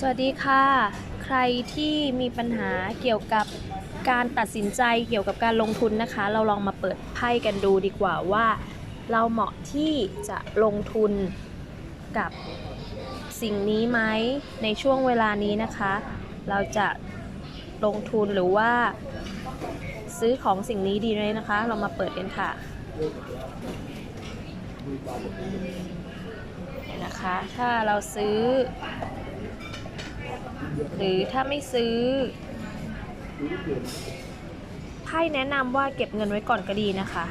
สวัสดีค่ะ ใครที่มีปัญหาเกี่ยวกับการตัดสินใจเกี่ยวกับการลงทุนนะคะ เราลองมาเปิดไพ่กันดูดีกว่าว่า เราเหมาะที่จะลงทุนกับสิ่งนี้ไหมในช่วงเวลานี้นะคะ เราจะลงทุนหรือว่า ซื้อของสิ่งนี้ดีเลยนะคะ เรามาเปิดกันค่ะนะคะ ถ้าเราซื้อ หรือถ้าไม่ซื้อไพ่แนะนำว่าเก็บเงินไว้ก่อนก็ดีนะคะ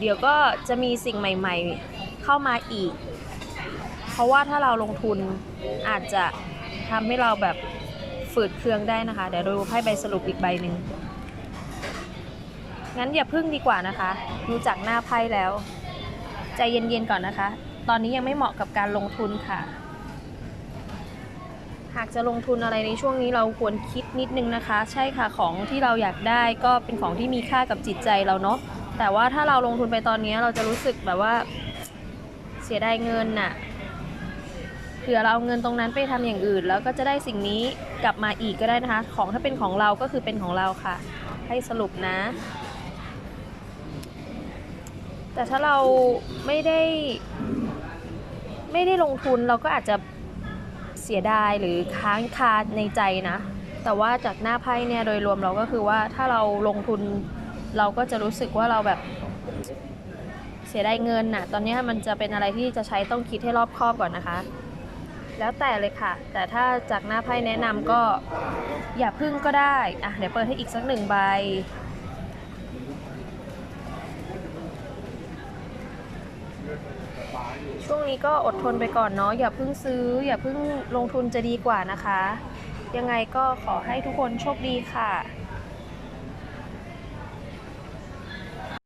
เดี๋ยวก็จะมีสิ่งใหม่ ๆ เข้ามาอีก เพราะว่าถ้าเราลงทุนอาจจะทำให้เราแบบฝืดเคืองได้นะคะ เดี๋ยวดูไพ่ใบสรุปอีกใบหนึ่งงั้นอย่าพึ่งดีกว่านะคะ ดูจากหน้าไพ่แล้ว ใจเย็นๆก่อนนะคะ ตอนนี้ยังไม่เหมาะกับการลงทุนค่ะากจะลงทุนอะไรในช่วงนี้เราควรคิดนิดนึงนะคะ ใช่ค่ะของที่เราอยากได้ก็เป็นของที่มีค่ากับจิตใจเราเนาะแต่ว่าถ้าเราลงทุนไปตอนนี้เราจะรู้สึกแบบว่าเสียดายเงินน่ะเผื่อเราเอาเงินตรงนั้นไปทำอย่างอื่น แล้วก็จะได้สิ่งนี้กลับมาอีกก็ได้นะคะ ของถ้าเป็นของเราก็คือเป็นของเราค่ะ ให้สรุปนะ แต่ถ้าเราไม่ได้ ไม่ได้ลงทุนเราก็อาจจะ เสียดายหรือค้างคาในใจนะ แต่ว่าจากหน้าไพ่เนี่ยโดยรวมเราก็คือว่าถ้าเราลงทุนเราก็จะรู้สึกว่าเราแบบเสียดายเงินน่ะ ตอนนี้มันจะเป็นอะไรที่จะใช้ต้องคิดให้รอบคอบก่อนนะคะ แล้วแต่เลยค่ะ แต่ถ้าจากหน้าไพ่แนะนำก็อย่าพึ่งก็ได้ อะเดี๋ยวเปิดให้อีกสักหนึ่งใบ ช่วงนี้ก็อดทนไปก่อนเนาะอย่าเพิ่งซื้อ อย่าเพิ่งลงทุนจะดีกว่านะคะ ยังไงก็ขอให้ทุกคนโชคดีค่ะ